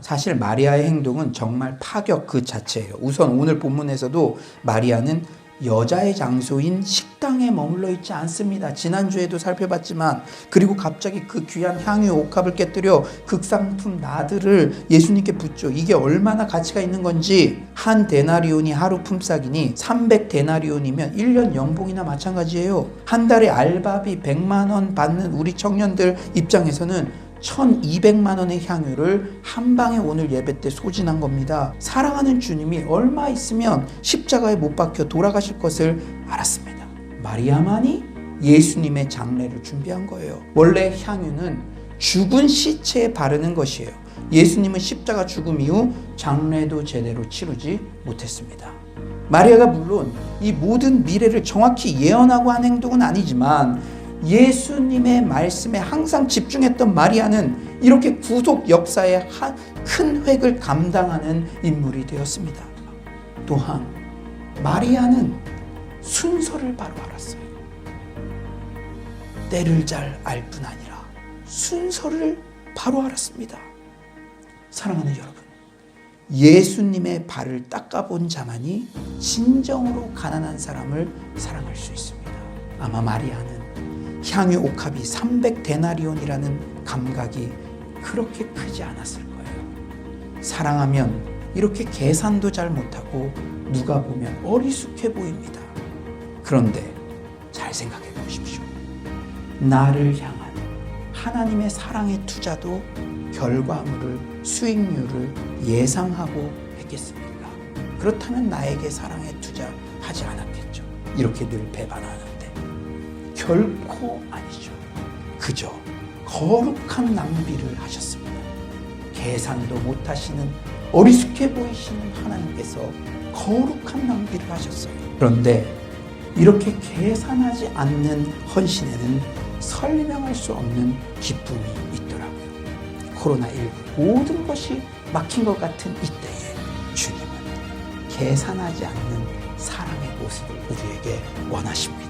사실 마리아의 행동은 정말 파격 그 자체예요. 우선 오늘 본문에서도 마리아는 여자의 장소인 식당에 머물러 있지 않습니다. 지난주에도 살펴봤지만 그리고 갑자기 그 귀한 향유 옥합을 깨뜨려 극상품 나들을 예수님께 붓죠. 이게 얼마나 가치가 있는 건지 한 데나리온이 하루 품삯이니 300 데나리온이면 1년 연봉이나 마찬가지예요. 한 달에 알바비 100만 원 받는 우리 청년들 입장에서는 1200만 원의 향유를 한 방에 오늘 예배 때 소진한 겁니다. 사랑하는 주님이 얼마 있으면 십자가에 못 박혀 돌아가실 것을 알았습니다. 마리아만이 예수님의 장례를 준비한 거예요. 원래 향유는 죽은 시체에 바르는 것이에요. 예수님은 십자가 죽음 이후 장례도 제대로 치르지 못했습니다. 마리아가 물론 이 모든 미래를 정확히 예언하고 한 행동은 아니지만 예수님의 말씀에 항상 집중했던 마리아는 이렇게 구속 역사의 한큰 획을 감당하는 인물이 되었습니다. 또한 마리아는 순서를 바로 알았어요. 때를 잘 알 뿐 아니라 순서를 바로 알았습니다. 사랑하는 여러분, 예수님의 발을 닦아본 자만이 진정으로 가난한 사람을 사랑할 수 있습니다. 아마 마리아는 향유 옥합이 300 데나리온이라는 감각이 그렇게 크지 않았을 거예요. 사랑하면 이렇게 계산도 잘 못하고 누가 보면 어리숙해 보입니다. 그런데 잘 생각해 보십시오. 나를 향한 하나님의 사랑의 투자도 결과물을, 수익률을 예상하고 했겠습니까? 그렇다면 나에게 사랑의 투자 하지 않았겠죠. 이렇게 늘 배반하는데. 결코 아니죠. 그저 거룩한 낭비를 하셨습니다. 계산도 못하시는 어리숙해 보이시는 하나님께서 거룩한 낭비를 하셨어요. 그런데 이렇게 계산하지 않는 헌신에는 설명할 수 없는 기쁨이 있더라고요. 코로나19 모든 것이 막힌 것 같은 이때에 주님은 계산하지 않는 사랑의 모습을 우리에게 원하십니다.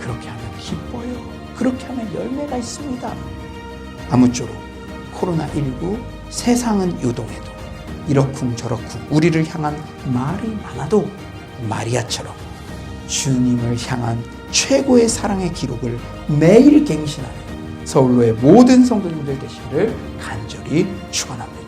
그렇게 하면 기뻐요. 그렇게 하면 열매가 있습니다. 아무쪼록 코로나19 세상은 요동해도 이러쿵 저러쿵 우리를 향한 말이 많아도 마리아처럼 주님을 향한 최고의 사랑의 기록을 매일 갱신하는 서울로의 모든 성도님들 되시기를 간절히 축원합니다.